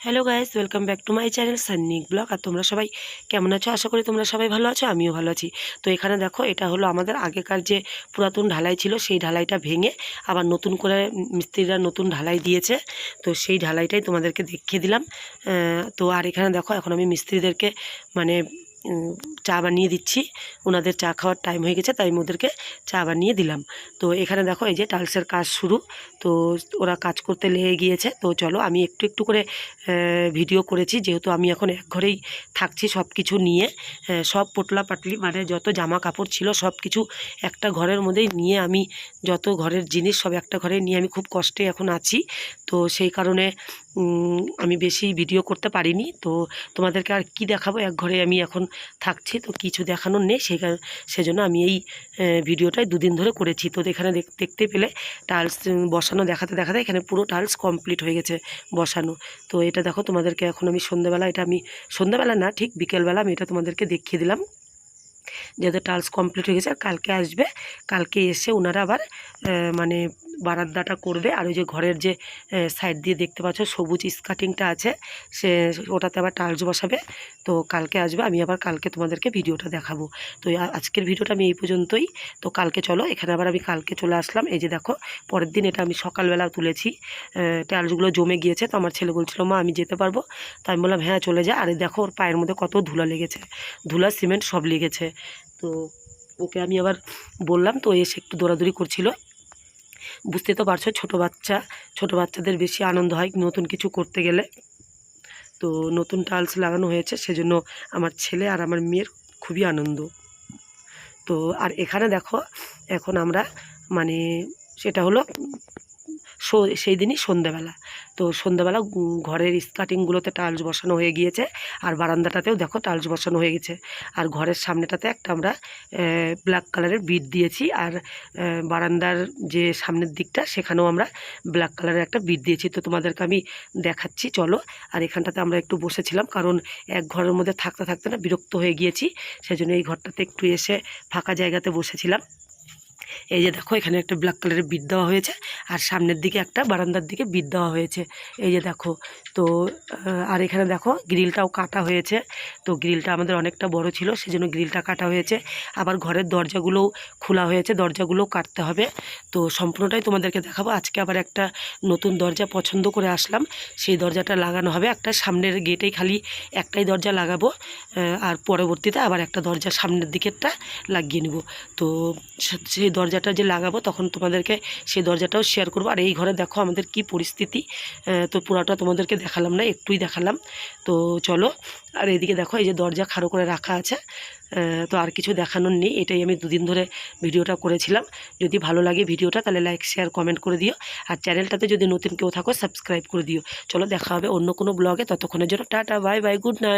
Hello guys welcome back to my channel Sannik blog আর তোমরা সবাই কেমন আছো? আশা করি তোমরা সবাই ভালো আছো, আমিও ভালো আছি। তো এখানে দেখো, এটা হলো আমাদের আগেকার যে পুরাতন ঢালাই ছিল, সেই ঢালাইটা ভেঙে আবার নতুন করে মিস্ত্রিরা নতুন ঢালাই দিয়েছে। তো সেই ঢালাইটাই তোমাদেরকে দেখিয়ে দিলাম। তো আর এখানে দেখো, এখন আমি মিস্ত্রিদেরকে মানে চা বানিয়ে দিচ্ছি। ওনাদের চা খাওয়ার টাইম হয়ে গেছে, তাই ওদেরকে চা বানিয়ে দিলাম। তো এখানে দেখো, এই যে টাইলসের কাজ শুরু। তো ওরা কাজ করতে লেগে গিয়েছে। তো চলো, আমি একটু একটু করে ভিডিও করেছি। যেহেতু আমি এখন এক ঘরেই থাকছি সব কিছু নিয়ে সব পোটলা পাটলি মানে যত জামা কাপড় ছিল সব কিছু একটা ঘরের মধ্যেই নিয়ে আমি, যত ঘরের জিনিস সব একটা ঘরে নিয়ে আমি খুব কষ্টে এখন আছি। তো সেই কারণে আমি বেশি ভিডিও করতে পারিনি। তো তোমাদেরকে আর কি দেখাবো? এক ঘরে আমি এখন থাকছি, তো কিছু দেখানোর নেই। সেই সেজন্য আমি এই ভিডিওটাই দুদিন ধরে করেছি। তো এখানে দেখ- দেখতে পেলে টাইলস বসানো দেখাতে দেখাতে এখানে পুরো টাইলস কমপ্লিট হয়ে গেছে বসানো। তো এটা দেখো, তোমাদেরকে এখন আমি সন্ধ্যাবেলা, এটা আমি সন্ধ্যাবেলা না, ঠিক বিকেলবেলা আমি এটা তোমাদেরকে দেখিয়ে দিলাম। যেহেতু টাইলস কমপ্লিট হয়ে গেছে, আর কালকে আসবে, কালকে এসে ওনারা আবার মানে বারান্দাটা করবে আর ওই যে ঘরের যে সাইড দিয়ে দেখতে পাচ্ছ সবুজ স্কাটিংটা আছে, সে, ওটাতে আবার টাইলস বসাবে। তো কালকে আসবে, আমি আবার কালকে তোমাদেরকে ভিডিওটা দেখাবো। তো আজকের ভিডিওটা আমি এই পর্যন্তই। তো কালকে চলো, এখানে আবার আমি কালকে চলে আসলাম। এই যে দেখো, পরের দিন এটা আমি সকালবেলা তুলেছি। টাইলসগুলো জমে গিয়েছে, তো আমার ছেলে বলছিল, মা, আমি যেতে পারব? তো আমি বললাম হ্যাঁ চলে যা। আরে দেখো, ওর পায়ের মধ্যে কত ধুলা লেগেছে। ধুলা সিমেন্ট সব লেগেছে। তো ওকে আমি আবার বললাম, তো এসে একটু দৌড়াদৌড়ি করছিল। বুঝতে তো পারছ, ছোটো বাচ্চা, ছোটো বাচ্চাদের বেশি আনন্দ হয় নতুন কিছু করতে গেলে। তো নতুন টাইলস লাগানো হয়েছে, সেজন্য আমার ছেলে আর আমার মেয়ের খুবই আনন্দ। তো আর এখানে দেখো, এখন আমরা মানে সেটা হলো সেই দিনই সন্ধ্যাবেলা তো সন্ধ্যাবেলা ঘরের স্কার্টিংগুলোতে টাইলস বসানো হয়ে গিয়েছে, আর বারান্দাটাতেও দেখো টাইলস বসানো হয়ে গেছে। আর ঘরের সামনেটাতে একটা আমরা ব্ল্যাক কালারের বিট দিয়েছি, আর বারান্দার যে সামনের দিকটা, সেখানেও আমরা ব্ল্যাক কালারের একটা বিট দিয়েছি। তো তোমাদেরকে আমি দেখাচ্ছি, চলো। আর এখানটাতে আমরা একটু বসেছিলাম, কারণ এক ঘরের মধ্যে থাকতে থাকতে না বিরক্ত হয়ে গিয়েছি। সেজন্য এই ঘরটাতে একটু এসে ফাঁকা জায়গাতে বসেছিলাম। এই যে দেখো, এখানে একটা ব্ল্যাক কালারের বিট দেওয়া হয়েছে, আর সামনের দিকে একটা বারান্দার দিকে বিট দেওয়া হয়েছে। এই যে দেখো, তো আর এখানে দেখো গ্রিলটাও কাটা হয়েছে। তো গ্রিলটা আমাদের অনেকটা বড় ছিল, সেজন্য গ্রিলটা কাটা হয়েছে। আবার ঘরের দরজাগুলোও খোলা হয়েছে, দরজাগুলোও কাটতে হবে। তো সম্পূর্ণটাই তোমাদেরকে দেখাবো। আজকে আবার একটা নতুন দরজা পছন্দ করে আসলাম। সেই দরজাটা লাগানো হবে। একটা সামনের গেটেই খালি একটাই দরজা লাগাবো আর পরবর্তীতে আবার একটা দরজা সামনের দিকেরটা লাগিয়ে নেব। তো সেই সেই দরজাটা যে লাগাবো, তখন তোমাদেরকে সেই দরজাটাও শেয়ার করব। আর এই ঘরে দেখো আমাদের কি পরিস্থিতি। তো পুরাটা তোমাদেরকে দেখালাম না, একটুই দেখালাম। তো চলো, আর এদিকে দেখো, এই যে দরজা খাড়ো করে রাখা আছে। তো আর কিছু দেখানোর নেই, এটাই আমি দুদিন ধরে ভিডিওটা করেছিলাম। যদি ভালো লাগে ভিডিওটা, তাহলে লাইক শেয়ার কমেন্ট করে দিও। আর চ্যানেলটাতে যদি নতুন কেউ থাকো সাবস্ক্রাইব করে দিও। চলো, দেখা হবে অন্য কোনো ব্লগে ততক্ষণের জন্য tata bye bye good night